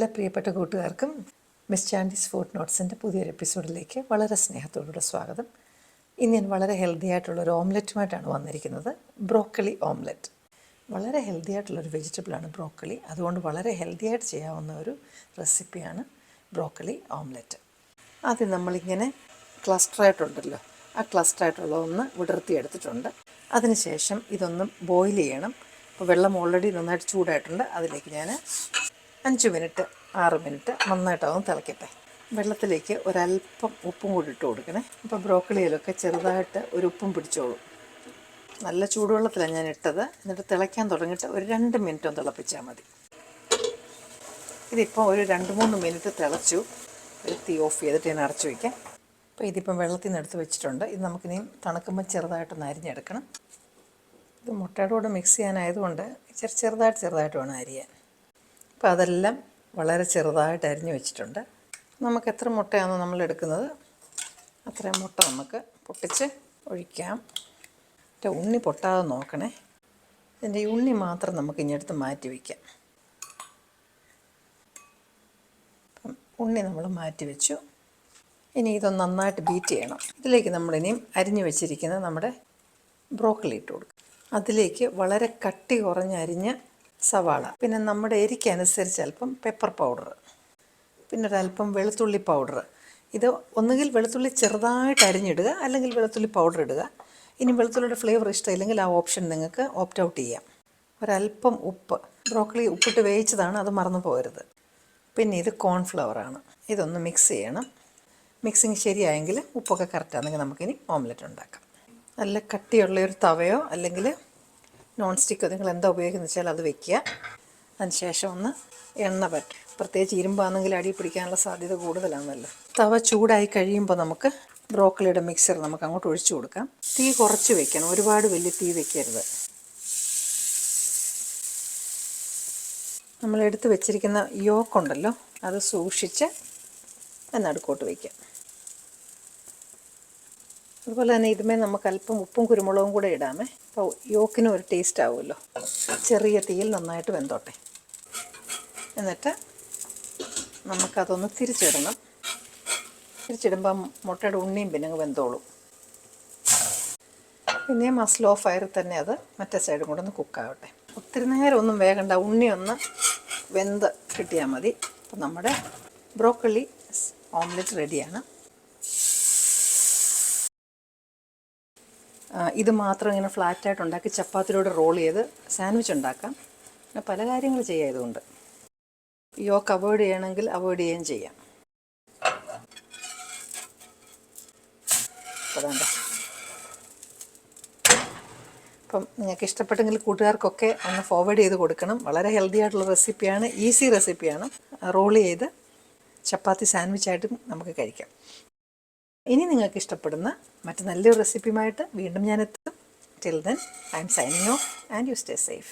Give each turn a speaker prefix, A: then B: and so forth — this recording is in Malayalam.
A: എല്ലാ പ്രിയപ്പെട്ട കൂട്ടുകാർക്കും മിസ് ചാൻഡീസ് ഫുഡ് നോട്ട്സിന്റെ പുതിയൊരു എപ്പിസോഡിലേക്ക് വളരെ സ്നേഹത്തോടുകൂടെ സ്വാഗതം. ഇന്ന് ഞാൻ വളരെ ഹെൽത്തി ആയിട്ടുള്ള ഒരു ഓംലെറ്റുമായിട്ടാണ് വന്നിരിക്കുന്നത്. Broccoli omelette. വളരെ ഹെൽത്തി ആയിട്ടുള്ളൊരു വെജിറ്റബിളാണ് ബ്രോക്കളി അതുകൊണ്ട് വളരെ ഹെൽത്തി ആയിട്ട് ചെയ്യാവുന്ന ഒരു റെസിപ്പിയാണ് ബ്രോക്കളി ഓംലെറ്റ്. ആദ്യം നമ്മളിങ്ങനെ ക്ലസ്റ്ററായിട്ടുണ്ടല്ലോ ആ ക്ലസ്റ്ററായിട്ടുള്ള ഒന്ന് വിടർത്തി എടുത്തിട്ടുണ്ട്. അതിനുശേഷം ഇതൊന്ന് ബോയിൽ ചെയ്യണം. അപ്പോൾ വെള്ളം ഓൾറെഡി നന്നായിട്ട് ചൂടായിട്ടുണ്ട്. അതിലേക്ക് ഞാൻ അഞ്ച് മിനിറ്റ് ആറ് മിനിറ്റ് നന്നായിട്ടതൊന്ന് തിളക്കട്ടെ. വെള്ളത്തിലേക്ക് ഒരല്പം ഉപ്പും കൂടി ഇട്ട് കൊടുക്കണേ. അപ്പോൾ ബ്രോക്കളിയിലൊക്കെ ചെറുതായിട്ട് ഒരു ഉപ്പും പിടിച്ചോളും. നല്ല ചൂടുവെള്ളത്തിലാണ് ഞാൻ ഇട്ടത്. എന്നിട്ട് തിളയ്ക്കാൻ തുടങ്ങിയിട്ട് ഒരു രണ്ട് മിനിറ്റ് ഒന്ന് തിളപ്പിച്ചാൽ മതി. ഇതിപ്പോൾ ഒരു രണ്ട് മൂന്ന് മിനിറ്റ് തിളച്ചു. ഒരു തീ ഓഫ് ചെയ്തിട്ട് ഞാൻ അടച്ചു വയ്ക്കാം അപ്പോൾ ഇതിപ്പം വെള്ളത്തിൽ നിന്ന് എടുത്ത് വെച്ചിട്ടുണ്ട്. ഇത് നമുക്കിനി തണുക്കുമ്പോൾ ചെറുതായിട്ടൊന്ന് അരിഞ്ഞെടുക്കണം ഇത് മുട്ടയുടെ കൂടെ മിക്സ് ചെയ്യാനായതുകൊണ്ട് ചെറു ചെറുതായിട്ട് ചെറുതായിട്ട് വേണം അരിയാൻ. അപ്പോൾ അതെല്ലാം വളരെ ചെറുതായിട്ട് അരിഞ്ഞു വെച്ചിട്ടുണ്ട്. നമുക്ക് എത്ര മുട്ടയാണ് നമ്മൾ എടുക്കുന്നത്? അത്രയും മുട്ട നമുക്ക് പൊട്ടിച്ച് ഒഴിക്കാം. മറ്റേ ഉണ്ണി പൊട്ടാതെ നോക്കണേ. ഇതിന്റെ ഉണ്ണി മാത്രം നമുക്ക് ഇങ്ങെടുത്ത് മാറ്റി വയ്ക്കാം അപ്പം ഉണ്ണി നമ്മൾ മാറ്റി വെച്ചു. ഇനി ഇതൊന്ന് നന്നായിട്ട് ബീറ്റ് ചെയ്യണം. ഇതിലേക്ക് നമ്മളിനിയും അരിഞ്ഞു വെച്ചിരിക്കുന്ന നമ്മുടെ ബ്രോക്കലി ഇട്ട് കൊടുക്കും. അതിലേക്ക് വളരെ കട്ടി കുറഞ്ഞ് അരിഞ്ഞ സവാള. പിന്നെ നമ്മുടെ എരിക്കനുസരിച്ച് അല്പം പെപ്പർ പൗഡർ പിന്നെ ഒരല്പം വെളുത്തുള്ളി പൗഡർ ഇത് ഒന്നുകിൽ വെളുത്തുള്ളി ചെറുതായിട്ട് അരിഞ്ഞിടുക അല്ലെങ്കിൽ വെളുത്തുള്ളി പൗഡർ ഇടുക. ഇനി വെളുത്തുള്ളിയുടെ ഫ്ലേവർ ഇഷ്ടമില്ലെങ്കിൽ ആ ഓപ്ഷൻ നിങ്ങൾക്ക് ഓപ്റ്റ് ഔട്ട് ചെയ്യാം. ഒരല്പം ഉപ്പ്. ബ്രോക്കലി ഉപ്പിട്ട് വേവിച്ചതാണ് അത് മറന്നു പോകരുത്. പിന്നെ ഇത് കോൺഫ്ലവറാണ് ഇതൊന്ന് മിക്സ് ചെയ്യണം. മിക്സിങ് ശരിയായെങ്കിൽ ഉപ്പൊക്കെ കറക്റ്റാണെങ്കിൽ നമുക്കിനി ഓംലെറ്റ് ഉണ്ടാക്കാം. നല്ല കട്ടിയുള്ള ഒരു തവയോ അല്ലെങ്കിൽ നോൺ സ്റ്റിക്ക് നിങ്ങൾ എന്താ ഉപയോഗിക്കുന്നത് വെച്ചാൽ അത് വെക്കുക. അതിനുശേഷം ഒന്ന് എണ്ണ പറ്റും. പ്രത്യേകിച്ച് ഇരുമ്പാണെങ്കിൽ അടി പിടിക്കാനുള്ള സാധ്യത കൂടുതലാണല്ലോ. തവ ചൂടായി കഴിയുമ്പോൾ നമുക്ക് ബ്രോക്കലിയുടെ മിക്സർ നമുക്ക് അങ്ങോട്ട് ഒഴിച്ചു കൊടുക്കാം. തീ കുറച്ച് വെക്കണം. ഒരുപാട് വലിയ തീ വെക്കരുത്. നമ്മൾ എടുത്ത് വെച്ചിരിക്കുന്ന യോക്കുണ്ടല്ലോ അത് സൂക്ഷിച്ച് നടുക്കോട്ട് വയ്ക്കാം അതുപോലെ തന്നെ ഇതുമേ നമുക്ക് അല്പം ഉപ്പും കുരുമുളകും കൂടെ ഇടാമേ. അപ്പോൾ യോക്കിനും ഒരു ടേസ്റ്റ് ആവുമല്ലോ. ചെറിയ തീയിൽ നന്നായിട്ട് വെന്തോട്ടെ. എന്നിട്ട് നമുക്കതൊന്ന് തിരിച്ചിടണം. തിരിച്ചിടുമ്പം മുട്ടയുടെ ഉണ്ണിയും പിന്നെ വെന്തോളും. പിന്നെയും ആ സ്ലോ ഫയറിൽ തന്നെ അത് മറ്റേ സൈഡും കൂടെ ഒന്ന് കുക്കാവട്ടെ ഒത്തിരി നേരം ഒന്നും വേഗണ്ട. ഉണ്ണി ഒന്ന് വെന്ത് കിട്ടിയാൽ മതി. അപ്പം നമ്മുടെ ബ്രോക്കോളി ഓംലെറ്റ് റെഡിയാണ് ഇത് മാത്രം ഇങ്ങനെ ഫ്ലാറ്റായിട്ട് ഉണ്ടാക്കി ചപ്പാത്തിലൂടെ റോൾ ചെയ്ത് സാൻഡ്വിച്ച് ഉണ്ടാക്കാം. പിന്നെ പല കാര്യങ്ങൾ ചെയ്യാം ഇതുകൊണ്ട് യോക്ക് അവോയ്ഡ് ചെയ്യണമെങ്കിൽ അവോയ്ഡ് ചെയ്യുകയും ചെയ്യാം. അപ്പം നിങ്ങൾക്ക് ഇഷ്ടപ്പെട്ടെങ്കിൽ കൂട്ടുകാർക്കൊക്കെ ഒന്ന് ഫോർവേഡ് ചെയ്ത് കൊടുക്കണം. വളരെ ഹെൽത്തി ആയിട്ടുള്ള റെസിപ്പിയാണ് ഈസി റെസിപ്പിയാണ് റോൾ ചെയ്ത് ചപ്പാത്തി സാൻഡ്വിച്ചായിട്ടും നമുക്ക് കഴിക്കാം. ഇനി നിങ്ങൾക്ക് ഇഷ്ടപ്പെടുന്ന മറ്റു നല്ലൊരു റെസിപ്പിയുമായിട്ട് വീണ്ടും ഞാൻ എത്തും. Till then I'm signing off and you stay safe